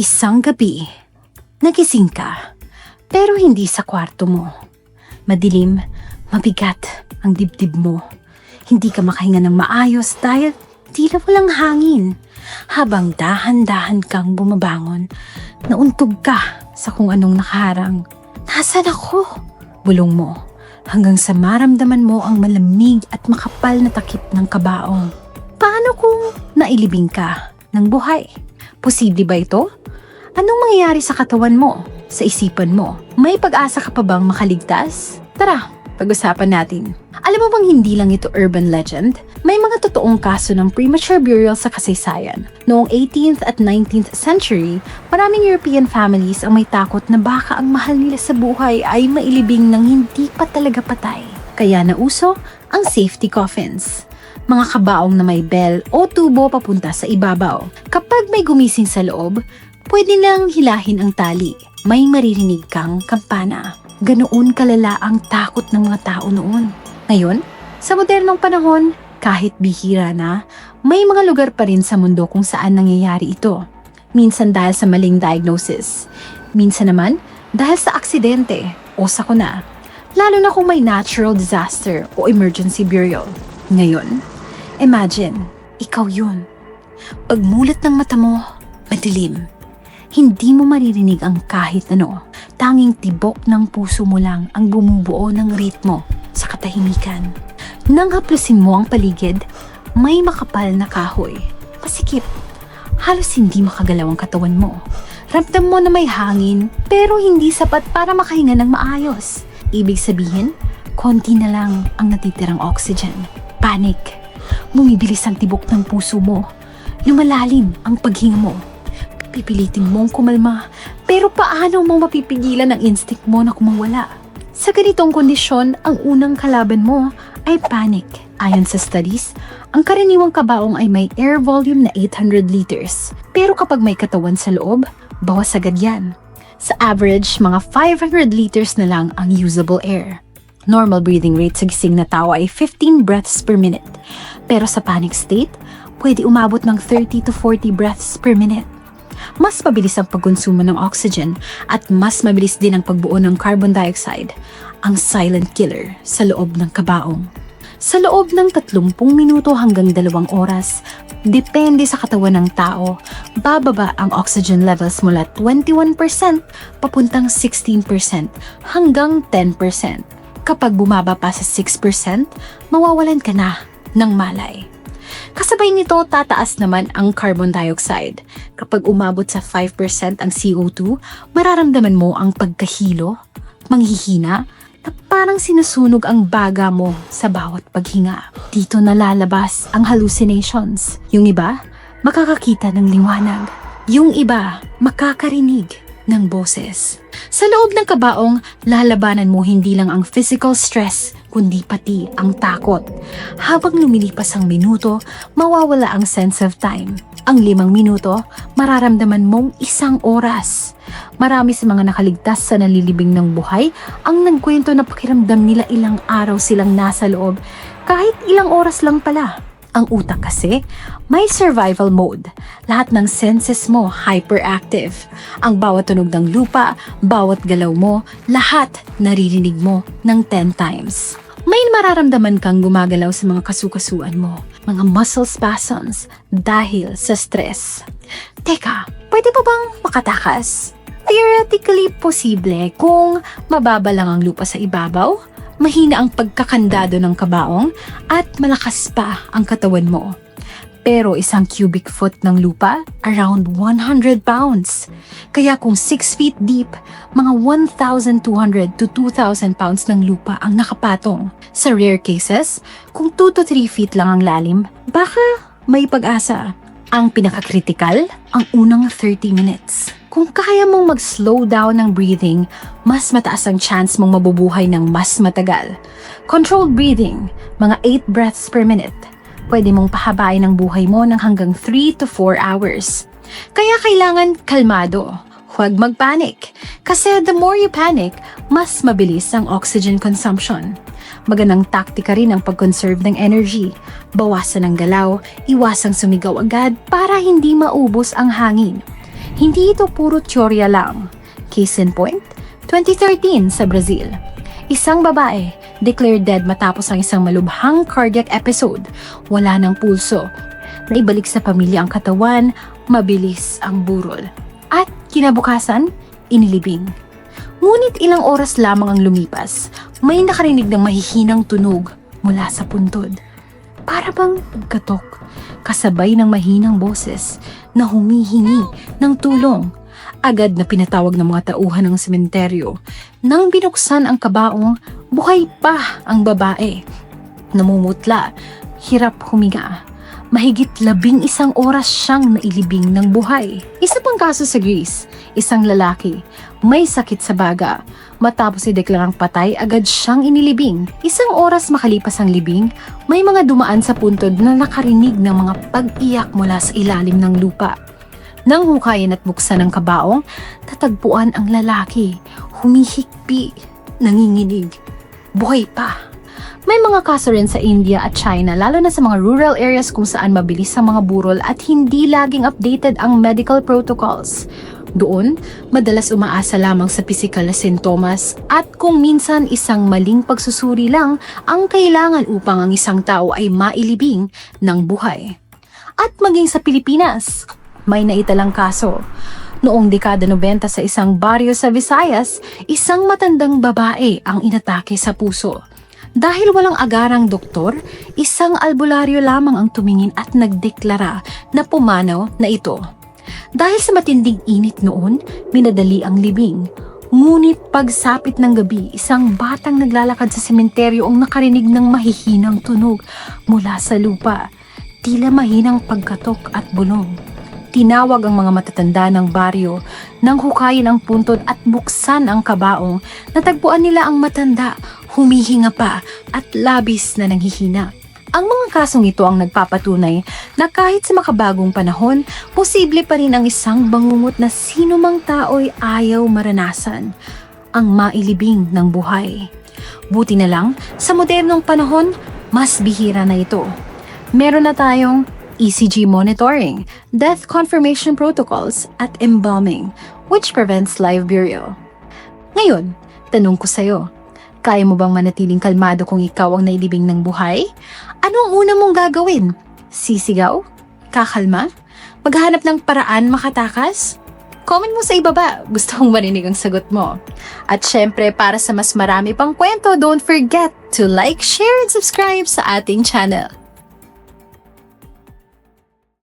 Isang gabi, nagising ka, pero hindi sa kwarto mo. Madilim, mabigat ang dibdib mo. Hindi ka makahinga ng maayos dahil tila walang hangin. Habang dahan-dahan kang bumabangon, nauntog ka sa kung anong nakaharang. Nasaan ako? Bulong mo. Hanggang sa maramdaman mo ang malamig at makapal na takip ng kabaong. Paano kung nailibing ka ng buhay? Posible ba ito? Anong mangyayari sa katawan mo? Sa isipan mo? May pag-asa ka pa bang makaligtas? Tara, pag-usapan natin. Alam mo bang hindi lang ito urban legend? May mga totoong kaso ng premature burial sa kasaysayan. Noong 18th at 19th century, maraming European families ang may takot na baka ang mahal nila sa buhay ay mailibing ng hindi pa talaga patay. Kaya nauso ang safety coffins mga kabaong na may bell o tubo papunta sa ibabaw. Kapag may gumising sa loob, pwede lang hilahin ang tali. May maririnig kang kampana. Ganoon kalala ang takot ng mga tao noon. Ngayon, sa modernong panahon, kahit bihira na, may mga lugar pa rin sa mundo kung saan nangyayari ito. Minsan dahil sa maling diagnosis. Minsan naman dahil sa aksidente o sakuna. Lalo na kung may natural disaster o emergency burial. Ngayon, Imagine, ikaw yun. Pagmulat ng mata mo, madilim. Hindi mo maririnig ang kahit ano. Tanging tibok ng puso mo lang ang bumubuo ng ritmo sa katahimikan. Nang haplusin mo ang paligid, may makapal na kahoy. Masikip. Halos hindi makagalaw ang katawan mo. Ramdam mo na may hangin, pero hindi sapat para makahinga ng maayos. Ibig sabihin, konti na lang ang natitirang oxygen. Panic. Bumibilis ang tibok ng puso mo. Lumalalim ang paghinga mo. Pipilitin mong kumalma, pero paano mo mapipigilan ang instinct mo na kumawala? Sa ganitong kondisyon, ang unang kalaban mo ay panic. Ayon sa studies, ang karaniwang kabaong ay may air volume na 800 liters. Pero kapag may katawan sa loob, bawas agad yan. Sa average, mga 500 liters na lang ang usable air. Normal breathing rate sa gising na tao ay 15 breaths per minute. Pero sa panic state, pwede umabot ng 30 to 40 breaths per minute. Mas mabilis ang pagkonsumo ng oxygen at mas mabilis din ang pagbuo ng carbon dioxide, ang silent killer sa loob ng kabaong. Sa loob ng 30 minuto hanggang 2 oras, depende sa katawan ng tao, bababa ang oxygen levels mula 21% papuntang 16% hanggang 10%. Kapag bumaba pa sa 6%, mawawalan ka na ng malay. Kasabay nito, tataas naman ang carbon dioxide. Kapag umabot sa 5% ang CO2, mararamdaman mo ang pagkahilo, manghihina, na parang sinusunog ang baga mo sa bawat paghinga. Dito nalalabas ang hallucinations. Yung iba, makakakita ng liwanag. Yung iba, makakarinig ng boses. Sa loob ng kabaong, lalabanan mo hindi lang ang physical stress, kundi pati ang takot. Habang lumilipas ang minuto, mawawala ang sense of time. Ang limang minuto, mararamdaman mong isang oras. Marami sa mga nakaligtas sa nalilibing ng buhay ang nagkwento na pakiramdam nila ilang araw silang nasa loob, kahit ilang oras lang pala. Ang utak kasi, may survival mode. Lahat ng senses mo hyperactive. Ang bawat tunog ng lupa, bawat galaw mo, lahat naririnig mo ng 10 times. May mararamdaman kang gumagalaw sa mga kasukasuan mo, mga muscle spasms dahil sa stress. Teka, pwede pa bang makatakas? Theoretically posible kung mababa lang ang lupa sa ibabaw, mahina ang pagkakandado ng kabaong, at malakas pa ang katawan mo. Pero isang cubic foot ng lupa, around 100 pounds. Kaya kung 6 feet deep, mga 1,200 to 2,000 pounds ng lupa ang nakapatong. Sa rare cases, kung 2 to 3 feet lang ang lalim, baka may pag-asa. Ang pinakakritikal, ang unang 30 minutes. Kung kaya mong mag-slow down ng breathing, mas mataas ang chance mong mabubuhay ng mas matagal. Controlled breathing, mga 8 breaths per minute. Pwede mong pahabain ang buhay mo ng hanggang 3 to 4 hours. Kaya kailangan kalmado. Huwag magpanic. Kasi the more you panic, mas mabilis ang oxygen consumption. Magandang taktika rin ang pag-conserve ng energy. Bawasan ang galaw, iwasang sumigaw agad para hindi maubos ang hangin. Hindi ito puro teorya lang. Case in point, 2013 sa Brazil. Isang babae declared dead matapos ang isang malubhang cardiac episode. Wala ng pulso. Naibalik sa pamilya ang katawan, mabilis ang burol. At kinabukasan, inilibing. Ngunit ilang oras lamang ang lumipas, may nakarinig ng mahihinang tunog mula sa puntod. Para bang gatok, kasabay ng mahinang boses na humihingi ng tulong. Agad na pinatawag ng mga tauhan ng sementeryo. Nang binuksan ang kabaong, buhay pa ang babae. Namumutla, hirap huminga. Mahigit labing isang oras siyang nailibing ng buhay. Isa pang kaso sa Greece, isang lalaki, may sakit sa baga. Matapos ideklarang patay, agad siyang inilibing. Isang oras makalipas ang libing, may mga dumaan sa puntod na nakarinig ng mga pag-iyak mula sa ilalim ng lupa. Nang hukayin at buksan ang kabaong, tatagpuan ang lalaki, humihikpi, nanginginig. Buhay pa. May mga kaso rin sa India at China, lalo na sa mga rural areas kung saan mabilis ang mga burol at hindi laging updated ang medical protocols. Doon, madalas umaasa lamang sa pisikal na sintomas at kung minsan isang maling pagsusuri lang ang kailangan upang ang isang tao ay mailibing ng buhay. At maging sa Pilipinas, may naitalang kaso. Noong dekada 90 sa isang baryo sa Visayas, isang matandang babae ang inatake sa puso. Dahil walang agarang doktor, isang albularyo lamang ang tumingin at nagdeklara na pumanaw na ito. Dahil sa matinding init noon, minadali ang libing. Ngunit pagsapit ng gabi, isang batang naglalakad sa sementeryo ang nakarinig ng mahihinang tunog mula sa lupa. Tila mahinang pagkatok at bulong. Tinawag ang mga matatanda ng baryo nang hukayin ang puntod at buksan ang kabaong. Natagpuan nila ang matanda, humihinga pa at labis na nanghihina. Ang mga kasong ito ang nagpapatunay na kahit sa makabagong panahon, posible pa rin ang isang bangungot na sino mang tao'y ayaw maranasan, ang mailibing ng buhay. Buti na lang, sa modernong panahon, mas bihira na ito. Meron na tayong ECG monitoring, death confirmation protocols, at embalming, which prevents live burial. Ngayon, tanong ko sa'yo, kaya mo bang manatiling kalmado kung ikaw ang nailibing ng buhay? Ano ang una mong gagawin? Sisigaw? Kakalma? Maghanap ng paraan makatakas? Comment mo sa ibaba. Gusto kong marinig ang sagot mo. At syempre, para sa mas marami pang kwento, don't forget to like, share, and subscribe sa ating channel.